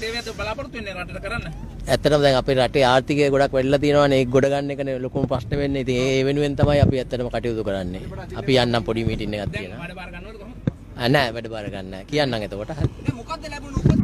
සේවයද බලාපොරොත්තු වෙන්නේ රටට කරන්න. ඇත්තටම දැන් අපේ රටේ ආර්ථිකය ගොඩක් වෙල්ලා තියෙනවානේ ඒක ගොඩ ගන්න එකනේ ලොකුම ප්‍රශ්න වෙන්නේ. ඉතින් ඒ වෙනුවෙන් තමයි අපි ඇත්තටම කටයුතු කරන්නේ. අපි යන්නම් පොඩි මීටින් එකක් තියෙනවා. වැඩ බාර ගන්නවද කොහොමද? නෑ වැඩ බාර ගන්න නෑ. කියන්නම් එතකොට. හරි. මොකද්ද ලැබුණු?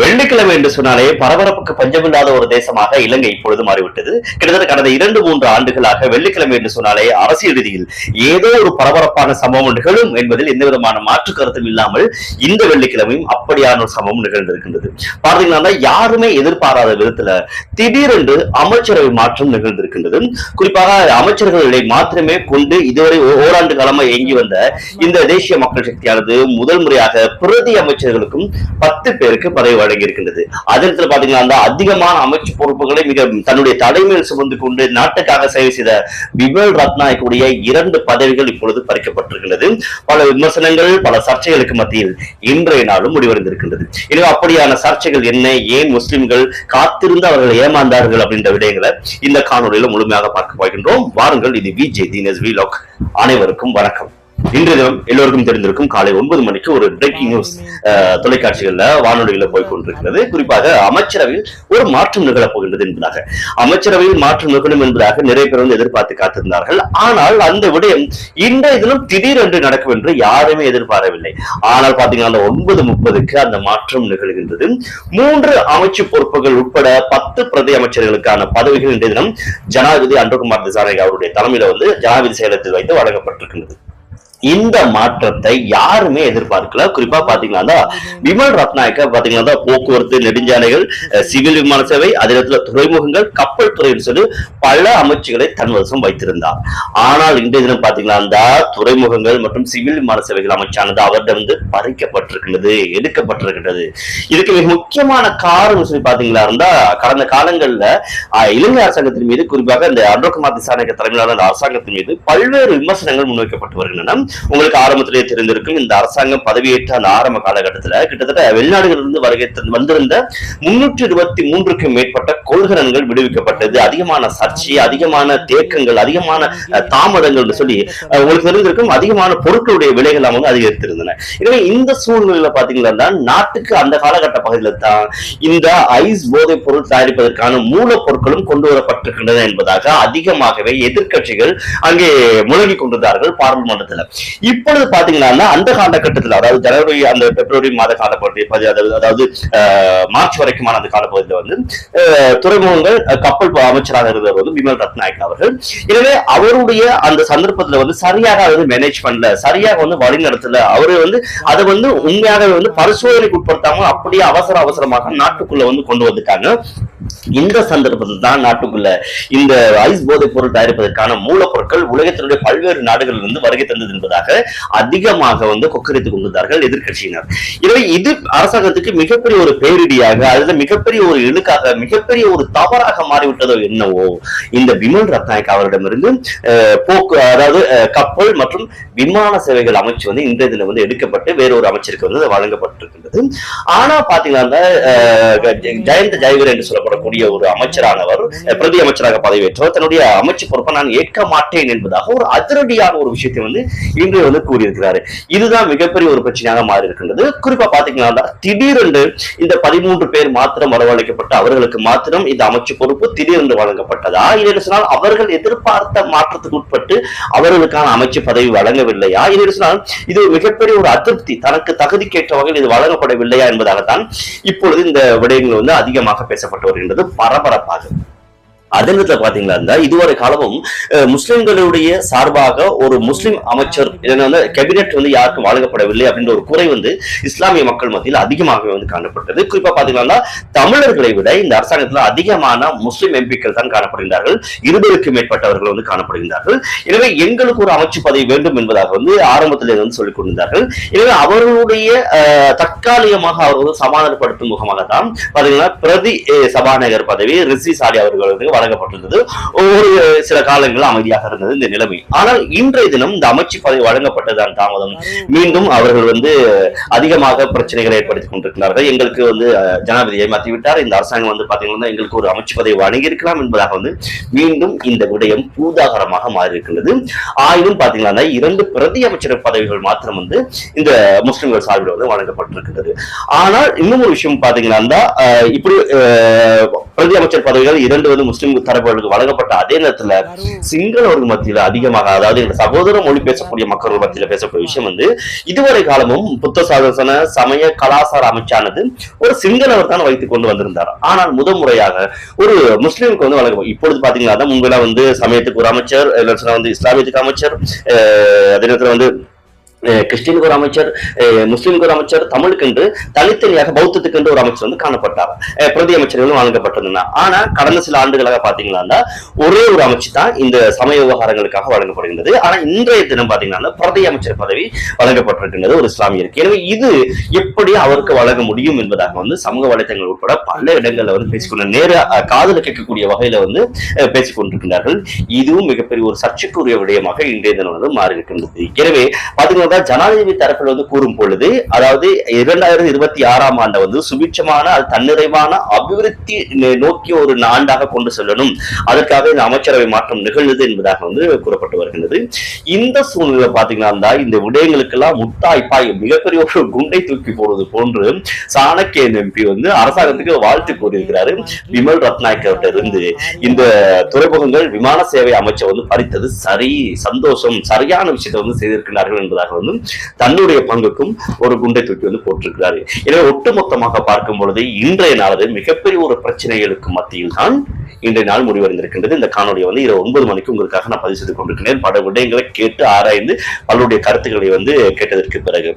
வெள்ளிக்கிழமை என்று சொன்னாலே பரபரப்புக்கு பஞ்சமில்லாத ஒரு தேசமாக இலங்கை இப்பொழுது மாறிவிட்டது. கிட்டத்தட்ட கடந்த இரண்டு மூன்று ஆண்டுகளாக வெள்ளிக்கிழமை என்று சொன்னாலே அரசியல் ரீதியில் ஏதோ ஒரு பரபரப்பான சம்பவம் நிகழும் என்பதில் எந்த விதமான மாற்று கருத்தும் இல்லாமல் இந்த வெள்ளிக்கிழமையும் அப்படியான ஒரு சம்பவம் நிகழ்ந்திருக்கின்றது. பார்த்தீங்கன்னா யாருமே எதிர்பாராத விதத்துல திடீரென்று அமைச்சரவை மாற்றம் நிகழ்ந்திருக்கின்றது. குறிப்பாக அமைச்சர்களை மாத்திரமே கொண்டு இதுவரை ஓராண்டு காலமா இயங்கி வந்த இந்த தேசிய மக்கள் சக்தியானது முதல் முறையாக பிரதி அமைச்சர்களுக்கும் பத்து பேருக்கு பதவி வழங்கி இருக்கின்றது அதே இடத்துல பாத்தீங்கன்னா அந்த அதிகமான அமைச்சு பொறுப்புகளை மிக தன்னுடைய தலைமையில் சுமந்து கொண்டு நாட்டுக்காக சேவை செய்த விமல் ரத்நாயக்குடைய இரண்டு பதவிகள் இப்பொழுது பறிக்கப்பட்டிருக்கிறது பல விமர்சனங்கள் பல சர்ச்சைகளுக்கு மத்தியில் இன்றைய நாளும் முடிவடைந்திருக்கின்றது. எனவே அப்படியான சர்ச்சைகள் என்ன? ஏன் முஸ்லிம்கள் காத்திருந்து அவர்கள் ஏமாந்தார்கள் அப்படின்ற விடயங்களை இந்த காணொலியில முழுமையாக பார்க்க போகின்றோம். வாருங்கள் இது விஜய் தீனஸ் வீலாக் அனைவருக்கும் வணக்கம். இன்றைய தினம் எல்லோருக்கும் தெரிந்திருக்கும் காலை ஒன்பது மணிக்கு ஒரு பிரேக்கிங் நியூஸ் தொலைக்காட்சிகள்ல வானொலியில போய் கொண்டிருக்கிறது குறிப்பாக அமைச்சரவையில் ஒரு மாற்றம் நிகழப் போகின்றது என்பதாக. அமைச்சரவையில் மாற்றம் நிகழும் என்பதாக நிறைய பேர் வந்து எதிர்பார்த்து காத்திருந்தார்கள். ஆனால் அந்த விடயம் இன்றைய தினம் திடீரென்று நடக்கும் என்று யாருமே எதிர்பார்க்கவில்லை ஆனால் பாத்தீங்கன்னா அந்த ஒன்பது முப்பதுக்கு அந்த மாற்றம் நிகழ்கின்றது. மூன்று அமைச்சு பொறுப்புகள் உட்பட பத்து பிரதி அமைச்சர்களுக்கான பதவிகள் இன்றைய தினம் ஜனாதிபதி அன்புகுமார் திசாநாயக் அவருடைய தலைமையில வந்து ஜனாதிபதி செயலகத்தில் வைத்து வழங்கப்பட்டிருக்கின்றது. இந்த மாற்றத்தை யாருமே எதிர்பார்க்கல. குறிப்பா பாத்தீங்கன்னா விமல் ரத்நாயக்க பாத்தீங்கன்னா போக்குவரத்து நெடுஞ்சாலைகள் சிவில் விமான சேவை அதே நேரத்துல துறைமுகங்கள் கப்பல் துறைன்னு சொல்லி பல அமைச்சுகளை தன் வசம் வைத்திருந்தார். ஆனால் இன்றைய தினம் பாத்தீங்கன்னா துறைமுகங்கள் மற்றும் சிவில் விமான சேவைகள் அமைச்சானது அவரிடம் வந்து பறிக்கப்பட்டிருக்கின்றது எடுக்கப்பட்டிருக்கின்றது. இதுக்கு மிக முக்கியமான காரணம் சொல்லி பாத்தீங்களா இருந்தா கடந்த காலங்கள்ல இலங்கை அரசாங்கத்தின் மீது குறிப்பாக இந்த அன்றகுமார் திசாநாயக்க தலைமையிலான அரசாங்கத்தின் மீது பல்வேறு விமர்சனங்கள் முன்வைக்கப்பட்டு வருகின்றன. உங்களுக்கு ஆரம்பத்திலேயே தெரிந்திருக்கும் இந்த அரசாங்கம் பதவியேற்ற அந்த ஆரம்ப காலகட்டத்துல. கிட்டத்தட்ட வெளிநாடுகளிலிருந்து வருகை வந்திருந்த முன்னூற்றி இருபத்தி மூன்றுக்கும் மேற்பட்ட கொள்கலன்கள் விடுவிக்கப்பட்டது. அதிகமான சர்ச்சை அதிகமான தேக்கங்கள் அதிகமான தாமதங்கள் சொல்லி உங்களுக்கு தெரிந்திருக்கும் அதிகமான பொருட்களுடைய விலைகள் வந்து அதிகரித்திருந்தன. எனவே இந்த சூழ்நிலையில பாத்தீங்கன்னா நாட்டுக்கு அந்த காலகட்ட பகுதியில தான் இந்த ஐஸ் போதைப் பொருள் தயாரிப்பதற்கான மூலப்பொருட்களும் கொண்டு வரப்பட்டிருக்கின்றன என்பதாக அதிகமாகவே எதிர்க்கட்சிகள் அங்கே முழங்கி கொண்டிருந்தார்கள் பாராளுமன்றத்துல. இப்பொழுது பாத்தீங்கன்னா அந்த காலகட்டத்தில் அதாவது ஜனவரி அந்த பிப்ரவரி மாத காலப்பகுதி அதாவது அதாவது மார்ச் வரைக்குமான அந்த காலப்பகுதியில் வந்து துறைமுகங்கள் கப்பல் அமைச்சராக இருந்தவர் வந்து விமல் ரத்நாயக் அவர்கள். எனவே அவருடைய அந்த சந்தர்ப்பத்துல வந்து சரியாக அதை மேனேஜ் பண்ணல சரியாக வந்து வழி நடத்தல. அவரு வந்து அதை வந்து உண்மையாகவே வந்து பரிசோதனைக்கு உட்படுத்தாம அப்படியே அவசர அவசரமாக நாட்டுக்குள்ள வந்து கொண்டு வந்துட்டாங்க இந்த சந்தர்ப்பத்தில் தான் நாட்டுக்குள்ள இந்த ஐஸ் போதைப் பொருள் தயாரிப்பதற்கான மூலப்பொருட்கள் உலகத்தினுடைய பல்வேறு நாடுகளில் இருந்து வருகை தந்தது என்பதாக அதிகமாக வந்து கொக்கரித்துக் கொண்டிருந்தார்கள் எதிர்க்கட்சியினர். எனவே இது அரசாங்கத்துக்கு மிகப்பெரிய ஒரு பேரிடியாக அல்லது மிகப்பெரிய ஒரு இழுக்காக மிகப்பெரிய ஒரு தவறாக மாறிவிட்டதோ என்னவோ இந்த விமல் ரத்நாயக் அவரிடமிருந்து போக்கு அதாவது கப்பல் மற்றும் விமான சேவைகள் அமைச்சு வந்து இன்றைய தினம் வந்து எடுக்கப்பட்டு வேறொரு அமைச்சருக்கு வந்து வழங்கப்பட்டிருக்கின்றது. ஆனா பாத்தீங்கன்னா ஜெயந்த ஜெயவர் என்று சொல்லப்படக்கூடிய ஒரு அமைச்சரானவர் பிரதி அமைச்சராக பதவியேற்றவர். தன்னுடைய அமைச்சு பொறுப்பை நான் ஏற்க மாட்டேன் என்பதாக ஒரு அதிரடியான ஒரு விஷயத்தை வந்து இன்று வந்து கூறியிருக்கிறாரு. இதுதான் மிகப்பெரிய ஒரு பிரச்சனையாக மாறி இருக்கின்றது குறிப்பா பாத்தீங்கன்னா திடீரென்று இந்த பதிமூன்று பேர் மாத்திரம் வரவழைக்கப்பட்ட அவர்களுக்கு மாத்திரம் இந்த அமைச்சு பொறுப்பு திடீரென்று வழங்கப்பட்டதா? இல்லை சொன்னால் அவர்கள் எதிர்பார்த்த மாற்றத்துக்கு உட்பட்டு அவர்களுக்கான அமைச்சு பதவி வழங்கவில்லையா? இல்லை சொன்னால் இது மிகப்பெரிய ஒரு அதிருப்தி. தனக்கு தகுதி கேட்ட வகையில் இது வழங்கப்படவில்லையா என்பதாகத்தான் இப்பொழுது இந்த விடயங்கள் வந்து அதிகமாக பேசப்பட்டு வருகின்றது. பரபரப்பாகுது. அதே நேரத்தில் பாத்தீங்களா இருந்தா இதுவரை காலமும் முஸ்லிம்களுடைய சார்பாக ஒரு முஸ்லிம் அமைச்சர் வந்து கேபினெட் வந்து யாருக்கும் வழங்கப்படவில்லை அப்படின்ற ஒரு குறை வந்து இஸ்லாமிய மக்கள் மத்தியில் அதிகமாகவே வந்து காணப்பட்டது. குறிப்பா பாத்தீங்கன்னா தமிழர்களை விட இந்த அரசாங்கத்தில் அதிகமான முஸ்லிம் எம்பிக்கள் தான் காணப்படுகின்றார்கள். இருபதுக்கும் மேற்பட்டவர்கள் வந்து காணப்படுகின்றார்கள். எனவே எங்களுக்கு ஒரு அமைச்சு பதவி வேண்டும் என்பதாக வந்து ஆரம்பத்தில் வந்து சொல்லிக் கொண்டிருந்தார்கள். எனவே அவர்களுடைய தற்காலிகமாக அவர்கள் சமாதானப்படுத்தும் முகமாக தான் பாத்தீங்கன்னா பிரதி சபாநாயகர் பதவி ரிஷி சாலி அவர்களுக்கு வழங்கப்பட்டிருந்தது. ஒரு சில காலங்கள் அமைதியாக இருந்தது இந்த நிலைமை. ஆனால் இன்றைய தினம் இந்த அமைச்சு பதவி வழங்கப்பட்டதான் தாமதம். மீண்டும் அவர்கள் வந்து அதிகமாக பிரச்சனைகளை ஏற்படுத்திக் கொண்டிருக்கிறார்கள். எங்களுக்கு வந்து ஜனாதிபதி ஏமாற்றி விட்டார். இந்த அரசாங்கம் வந்து பாத்தீங்கன்னா எங்களுக்கு ஒரு அமைச்சு பதவி வழங்கியிருக்கலாம் என்பதாக வந்து மீண்டும் இந்த விடயம் பூதாகரமாக மாறி ஆயினும் பாத்தீங்கன்னா இரண்டு பிரதி அமைச்சர் பதவிகள் மாத்திரம் வந்து இந்த முஸ்லிம்கள் சார்பில் வந்து வழங்கப்பட்டிருக்கிறது ஆனால் இன்னும் ஒரு விஷயம் பாத்தீங்கன்னா இப்படி அஹ், பிரதி அமைச்சர் பதவிகள் இரண்டு வந்து முஸ்லிம் தரப்புகளுக்கு வழங்கப்பட்ட அதே நேரத்துல சிங்களவர்கள் மத்தியில அதிகமாக அதாவது எங்க சகோதர மொழி பேசக்கூடிய மக்கள் மத்தியில பேசக்கூடிய விஷயம் வந்து இதுவரை காலமும் புத்த சாதன சமய கலாச்சார அமைச்சானது ஒரு சிங்களவர் தான் வைத்துக் கொண்டு வந்திருந்தார். ஆனால் முதல் முறையாக ஒரு முஸ்லீமுக்கு வந்து வழங்க இப்பொழுது பாத்தீங்கன்னா முன்பெல்லாம் வந்து சமயத்துக்கு ஒரு அமைச்சர் வந்து இஸ்லாமியத்துக்கு அமைச்சர் அதே நேரத்துல வந்து கிறிஸ்டினுக்கு ஒரு அமைச்சர் முஸ்லீமுக்கு ஒரு அமைச்சர் தமிழுக்கென்று தனித்தனியாக பௌத்தத்துக்கென்று ஒரு அமைச்சர் வந்து காணப்பட்டார். பிரதி அமைச்சர்களும் வழங்கப்பட்டிருந்தார் ஆனா கடந்த சில ஆண்டுகளாக பாத்தீங்கன்னா ஒரே ஒரு அமைச்சு தான் இந்த சமய விவகாரங்களுக்காக வழங்கப்படுகின்றது. ஆனா இன்றைய தினம் பாத்தீங்கன்னா பிரதி அமைச்சர் பதவி வழங்கப்பட்டிருக்கின்றது ஒரு இஸ்லாமியருக்கு எனவே இது எப்படி அவருக்கு வழங்க முடியும் என்பதாக வந்து சமூக வலைத்தளங்கள் உட்பட பல இடங்கள்ல வந்து பேசிக்கொண்டு நேர காதல கேட்கக்கூடிய வகையில வந்து பேசிக்கொண்டிருக்கிறார்கள் இதுவும் மிகப்பெரிய ஒரு சர்ச்சைக்குரிய விடயமாக இன்றைய தினம் வந்து மாறி இருக்கின்றது எனவே பாத்தீங்கன்னா ஜனாதிபதி தரப்பில் வந்து கூறும் பொழுது அதாவது இரண்டாயிரத்தி இருபத்தி ஆறாம் ஆண்டை வந்து சுபிட்சமான அது தன்னிறைவான அபிவிருத்தி நோக்கிய ஒரு ஆண்டாக கொண்டு செல்லணும். அதற்காக இந்த அமைச்சரவை மாற்றம் நிகழ்ந்தது என்பதாக வந்து கூறப்பட்டு வருகின்றது. இந்த சூழ்நிலை பாத்தீங்கன்னா இந்த விடயங்களுக்கெல்லாம் முத்தாய்ப்பாய் மிகப்பெரிய ஒரு குண்டை தூக்கி போடுவது போன்று சாணக்கியன் எம்பி வந்து அரசாங்கத்துக்கு வாழ்த்து கூறியிருக்கிறாரு. விமல் ரத்நாயக்கர்கிட்ட இருந்து இந்த துறைமுகங்கள் விமான சேவை அமைச்சர் வந்து பறித்தது சரி சந்தோஷம் சரியான விஷயத்தை வந்து செய்திருக்கிறார்கள் என்பதாக வந்து தன்னுடைய பங்குக்கும் ஒரு குண்டை தூக்கி வந்து போட்டிருக்கிறாரு. எனவே ஒட்டுமொத்தமாக பார்க்கும் பொழுது இன்றைய நாளது மிகப்பெரிய ஒரு பிரச்சனைகளுக்கு மத்தியில் தான் இன்றைய நாள் முடிவடைந்திருக்கின்றது. இந்த காணொலியை வந்து இரவு ஒன்பது மணிக்கு உங்களுக்காக நான் பதிவு செய்து கொண்டிருக்கிறேன். பல விடயங்களை கேட்டு ஆராய்ந்து பலருடைய கருத்துக்களை வந்து கேட்டதற்கு பிறகு.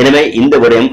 எனவே இந்த விடயம்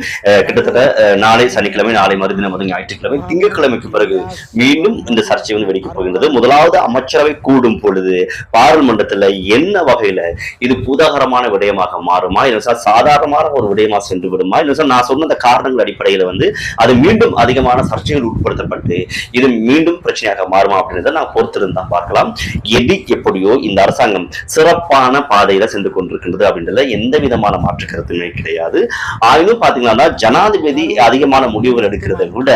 கிட்டத்தட்ட நாளை சனிக்கிழமை நாளை மறுதினம் வந்து ஞாயிற்றுக்கிழமை திங்கட்கிழமைக்கு பிறகு மீண்டும் இந்த சர்ச்சை வந்து வெடிக்கப் போகின்றது. முதலாவது அமைச்சரவை கூடும் பொழுது பாராளுமன்றத்துல என்ன வகையில இது பூதாகரமான விடயமாக மாறுமா? இல்லை சார் சாதாரணமான ஒரு விடயமா சென்று விடுமா? இல்லை சார் நான் சொன்ன அந்த காரணங்கள் அடிப்படையில வந்து அது மீண்டும் அதிகமான சர்ச்சைகள் உட்படுத்தப்பட்டு இது மீண்டும் பிரச்சனையாக மாறுமா அப்படின்றத நான் பொறுத்திருந்தா பார்க்கலாம். எது எப்படியோ இந்த அரசாங்கம் சிறப்பான பாதையில சென்று கொண்டிருக்கின்றது அப்படின்றதுல எந்த விதமான மாற்று கருத்துமே கிடையாது. கிடையாது. ஆயினும் பாத்தீங்கன்னா ஜனாதிபதி அதிகமான முடிவுகள் எடுக்கிறதை விட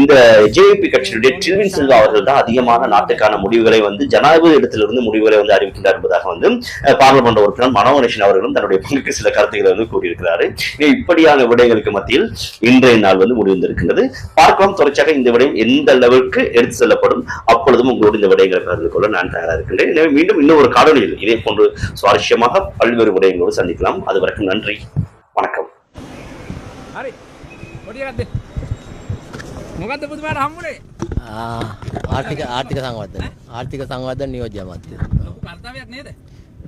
இந்த ஜேபி கட்சியினுடைய டில்வின் செல்வா அவர்கள் தான் அதிகமான நாட்டுக்கான முடிவுகளை வந்து ஜனாதிபதி இடத்திலிருந்து முடிவுகளை வந்து அறிவிக்கின்றார் என்பதாக வந்து பார்லமெண்ட் உறுப்பினர் மனோ அவர்களும் தன்னுடைய பங்குக்கு சில கருத்துக்களை வந்து கூறியிருக்கிறாரு. இப்படியான விடயங்களுக்கு மத்தியில் இன்றைய நாள் வந்து முடிவந்திருக்கின்றது பார்க்கலாம் தொடர்ச்சியாக இந்த விடயம் எந்த அளவுக்கு எடுத்து செல்லப்படும் அப்பொழுதும் உங்களோடு இந்த விடயங்களை பகிர்ந்து கொள்ள நான் தயாராக இருக்கின்றேன். எனவே மீண்டும் இன்னும் ஒரு காணொலியில் இதே போன்று சுவாரஸ்யமாக பல்வேறு விடயங்களோடு சந்திக்கலாம். அது வரைக்கும் நன்றி. வணக்கம் හරි පොඩියගත්ද මොකක්ද පුතුමාට හම්බුනේ ආ, ආර්ථික ආර්ථික සංවර්ධන ආර්ථික සංවර්ධන නියෝජ්‍ය අමාත්‍ය ලොකු කර්තව්‍යයක් නේද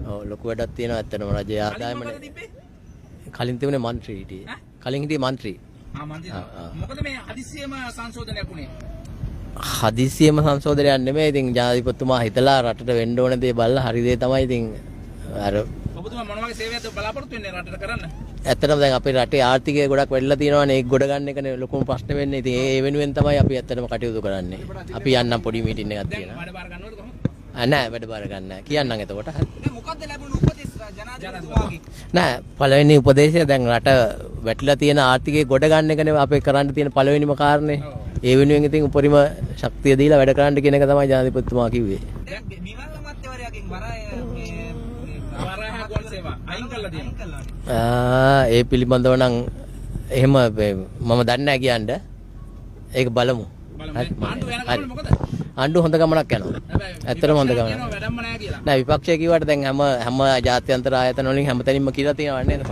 ඔව්, ලොකු වැඩක් තියෙනවා ඇත්තටම රජයේ කලින් ආදායම මොකද තිබ්බේ කලින් තිබුණේ මන්ත්‍රී හිටියේ ඈ? කලින් හිටියේ මන්ත්‍රී ආ මන්දිර ආ, ආ. මොකද මේ හදිස්සියම සංශෝධනයක් උනේ හදිසියම සංශෝධනයක් නෙමෙයි ඉතින් ජනාධිපතිතුමා හිතලා රටට වෙන්න ඕන දේ බලලා හරි දේ තමයි ඉතින් අර ඔබතුමා මොන වගේ සේවයක්ද බලාපොරොත්තු වෙන්නේ රටට කරන්න ඇත්තටම දැන් අපේ රටේ ආර්ථිකය ගොඩක් වැඩිලා තියෙනවානේ ඒක ගොඩ ගන්න එකනේ ලොකුම ප්‍රශ්නේ වෙන්නේ. ඉතින් ඒ වෙනුවෙන් තමයි අපි ඇත්තටම කටයුතු කරන්නේ. අපි යන්නම් පොඩි මීටින් එකක් තියෙනවා. නෑ වැඩ බාර ගන්න නෑ. කියන්නම් එතකොට. හරි. දැන් මොකක්ද ලැබුණු උපදෙස් ජනාධිපතිතුමාගේ නෑ පළවෙනි උපදේශය දැන් රට වැටිලා තියෙන ආර්ථිකය ගොඩ ගන්න එකනේ අපේ කරන්න තියෙන පළවෙනිම කාරණේ. ඒ වෙනුවෙන් ඉතින් උපරිම ශක්තිය දීලා වැඩ කරන්න කියන එක තමයි ජනාධිපතිතුමා කිව්වේ. දැන් විමල් අමාත්‍යවරයාගෙන් වරාය ඒ පිළිබඳව නම් එහෙම මම දන්නේ කියන්න. ඒක බලමු. අණ්ඩු හොඳ ගමනක් යනවා. ඇත්තටම හොඳ ගමනක්. නෑ විපක්ෂය කිව්වට දැන් හැම හැම ජාත්‍යන්තර ආයතන වලින් හැමතැනින්ම කියලා තියෙනවා. නේද?